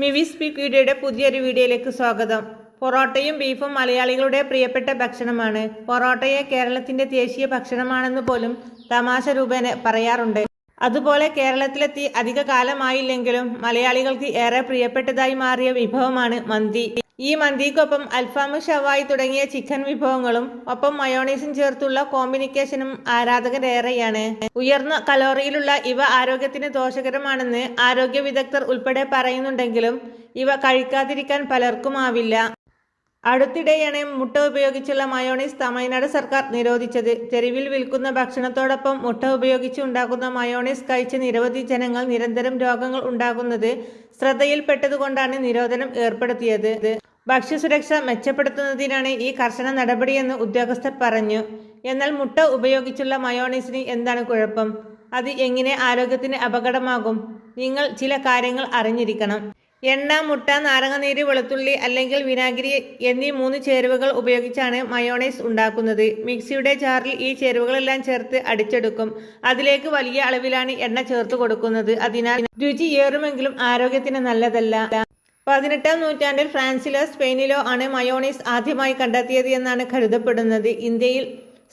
മിവി വീഡിയോയുടെ പുതിയൊരു വീഡിയോയിലേക്ക് സ്വാഗതം. പൊറോട്ടയും ബീഫും മലയാളികളുടെ പ്രിയപ്പെട്ട ഭക്ഷണമാണ്. പൊറോട്ടയെ കേരളത്തിന്റെ ദേശീയ ഭക്ഷണമാണെന്ന് പോലും തമാശ രൂപേണ പറയാറുണ്ട്. അതുപോലെ കേരളത്തിലെത്തി അധിക കാലമായില്ലെങ്കിലും മലയാളികൾക്ക് ഏറെ പ്രിയപ്പെട്ടതായി മാറിയ വിഭവമാണ് മന്തി. ഈ മന്തിക്കൊപ്പം അൽഫാം ഷവായി തുടങ്ങിയ ചിക്കൻ വിഭവങ്ങളും ഒപ്പം മയോണൈസും ചേർത്തുള്ള കോമ്പിനിക്കേഷനും ആരാധകരേറെയാണ്. ഉയർന്ന കലോറിയിലുള്ള ഇവ ആരോഗ്യത്തിന് ദോഷകരമാണെന്ന് ആരോഗ്യ വിദഗ്ധർ ഉൾപ്പെടെ പറയുന്നുണ്ടെങ്കിലും ഇവ കഴിക്കാതിരിക്കാൻ പലർക്കുമാവില്ല. അടുത്തിടെയാണ് മുട്ട ഉപയോഗിച്ചുള്ള മയോണീസ് തമിഴ്നാട് സർക്കാർ നിരോധിച്ചത്. തെരുവിൽ വിൽക്കുന്ന ഭക്ഷണത്തോടൊപ്പം മുട്ട ഉപയോഗിച്ച് ഉണ്ടാക്കുന്ന മയോണീസ് കഴിച്ച് നിരവധി ജനങ്ങൾ നിരന്തരം രോഗങ്ങൾ ഉണ്ടാകുന്നത് ശ്രദ്ധയിൽപ്പെട്ടതുകൊണ്ടാണ് നിരോധനം ഏർപ്പെടുത്തിയത്. ഭക്ഷ്യസുരക്ഷ മെച്ചപ്പെടുത്തുന്നതിനാണ് ഈ കർശന നടപടിയെന്ന് ഉദ്യോഗസ്ഥർ പറഞ്ഞു. എന്നാൽ മുട്ട ഉപയോഗിച്ചുള്ള മയോണീസിന് എന്താണ് കുഴപ്പം? അത് എങ്ങനെ ആരോഗ്യത്തിന് അപകടമാകും? നിങ്ങൾ ചില കാര്യങ്ങൾ അറിഞ്ഞിരിക്കണം. എണ്ണ മുട്ട നാരങ്ങനീര് വെളുത്തുള്ളി അല്ലെങ്കിൽ വിനാഗിരി എന്നീ മൂന്ന് ചേരുവകൾ ഉപയോഗിച്ചാണ് മയോണൈസ് ഉണ്ടാക്കുന്നത്. മിക്സിയുടെ ജാറിൽ ഈ ചേരുവകളെല്ലാം ചേർത്ത് അടിച്ചെടുക്കും. അതിലേക്ക് വലിയ അളവിലാണ് എണ്ണ ചേർത്ത് കൊടുക്കുന്നത്. അതിനാൽ രുചി ഏറുമെങ്കിലും ആരോഗ്യത്തിന് നല്ലതല്ല. പതിനെട്ടാം നൂറ്റാണ്ടിൽ ഫ്രാൻസിലോ സ്പെയിനിലോ ആണ് മയോണൈസ് ആദ്യമായി കണ്ടെത്തിയത് എന്നാണ് കരുതപ്പെടുന്നത്. ഇന്ത്യയിൽ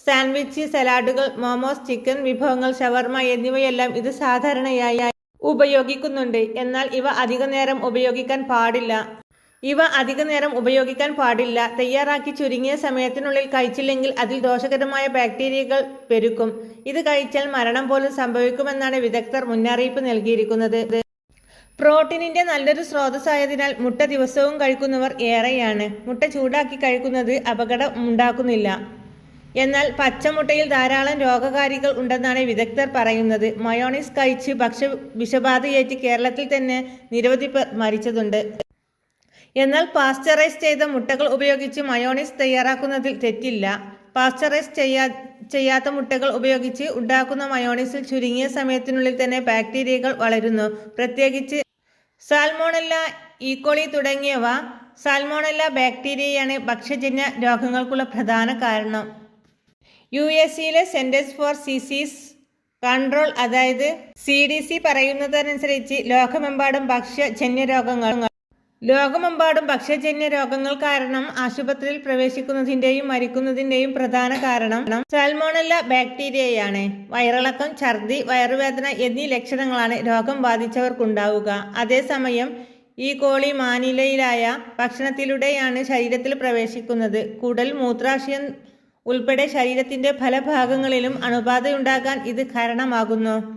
സാൻഡ്വിച്ച് സലാഡുകൾ മോമോസ് ചിക്കൻ വിഭവങ്ങൾ ഷവർമ എന്നിവയെല്ലാം ഇത് സാധാരണയായി ഉപയോഗിക്കുന്നുണ്ട്. എന്നാൽ ഇവ അധിക നേരം ഉപയോഗിക്കാൻ പാടില്ല. ഇവ അധിക നേരം ഉപയോഗിക്കാൻ പാടില്ല. തയ്യാറാക്കി ചുരുങ്ങിയ സമയത്തിനുള്ളിൽ കഴിച്ചില്ലെങ്കിൽ അതിൽ ദോഷകരമായ ബാക്ടീരിയകൾ പെരുക്കും. ഇത് കഴിച്ചാൽ മരണം പോലും സംഭവിക്കുമെന്നാണ് വിദഗ്ധർ മുന്നറിയിപ്പ് നൽകിയിരിക്കുന്നത്. പ്രോട്ടീനിന്റെ നല്ലൊരു സ്രോതസ്സായതിനാൽ മുട്ട ദിവസവും കഴിക്കുന്നവർ ഏറെയാണ്. മുട്ട ചൂടാക്കി കഴിക്കുന്നത് അപകടം ഉണ്ടാക്കുന്നില്ല. എന്നാൽ പച്ചമുട്ടയിൽ ധാരാളം രോഗകാരികൾ ഉണ്ടെന്നാണ് വിദഗ്ധർ പറയുന്നത്. മയോണൈസ് കഴിച്ച് ഭക്ഷ്യ വിഷബാധയേറ്റ് കേരളത്തിൽ തന്നെ നിരവധി പേർ മരിച്ചതുണ്ട്. എന്നാൽ പാസ്ചറൈസ് ചെയ്ത മുട്ടകൾ ഉപയോഗിച്ച് മയോണൈസ് തയ്യാറാക്കുന്നതിൽ തെറ്റില്ല. പാസ്ചറൈസ് ചെയ്യാ ചെയ്യാത്ത മുട്ടകൾ ഉപയോഗിച്ച് ഉണ്ടാക്കുന്ന മയോണൈസിൽ ചുരുങ്ങിയ സമയത്തിനുള്ളിൽ തന്നെ ബാക്ടീരിയകൾ വളരുന്നു. പ്രത്യേകിച്ച് സാൽമോണല്ല ഈക്കോളി തുടങ്ങിയവ സാൽമോണല്ല ബാക്ടീരിയയാണ് ഭക്ഷ്യജന്യ രോഗങ്ങൾക്കുള്ള പ്രധാന കാരണം. യു എസ് സിയിലെ സെന്റേഴ്സ് ഫോർ സിസീസ് കൺട്രോൾ അതായത് സി ഡി സി പറയുന്നതനുസരിച്ച് ലോകമെമ്പാടും ഭക്ഷ്യജന്യ രോഗങ്ങൾ ലോകമെമ്പാടും ഭക്ഷ്യജന്യ രോഗങ്ങൾ കാരണം ആശുപത്രിയിൽ പ്രവേശിക്കുന്നതിന്റെയും മരിക്കുന്നതിന്റെയും പ്രധാന കാരണം സൽമോണല്ല ബാക്ടീരിയയാണ് വയറിളക്കം ഛർദി വയറുവേദന എന്നീ ലക്ഷണങ്ങളാണ് രോഗം ബാധിച്ചവർക്കുണ്ടാവുക. അതേസമയം ഈ കോളി മാനിലയിലായ ഭക്ഷണത്തിലൂടെയാണ് ശരീരത്തിൽ പ്രവേശിക്കുന്നത്. കുടൽ മൂത്രാശയം ഉൾപ്പെടെ ശരീരത്തിന്റെ പല ഭാഗങ്ങളിലും അണുബാധയുണ്ടാകാൻ ഇത് കാരണമാകുന്നു.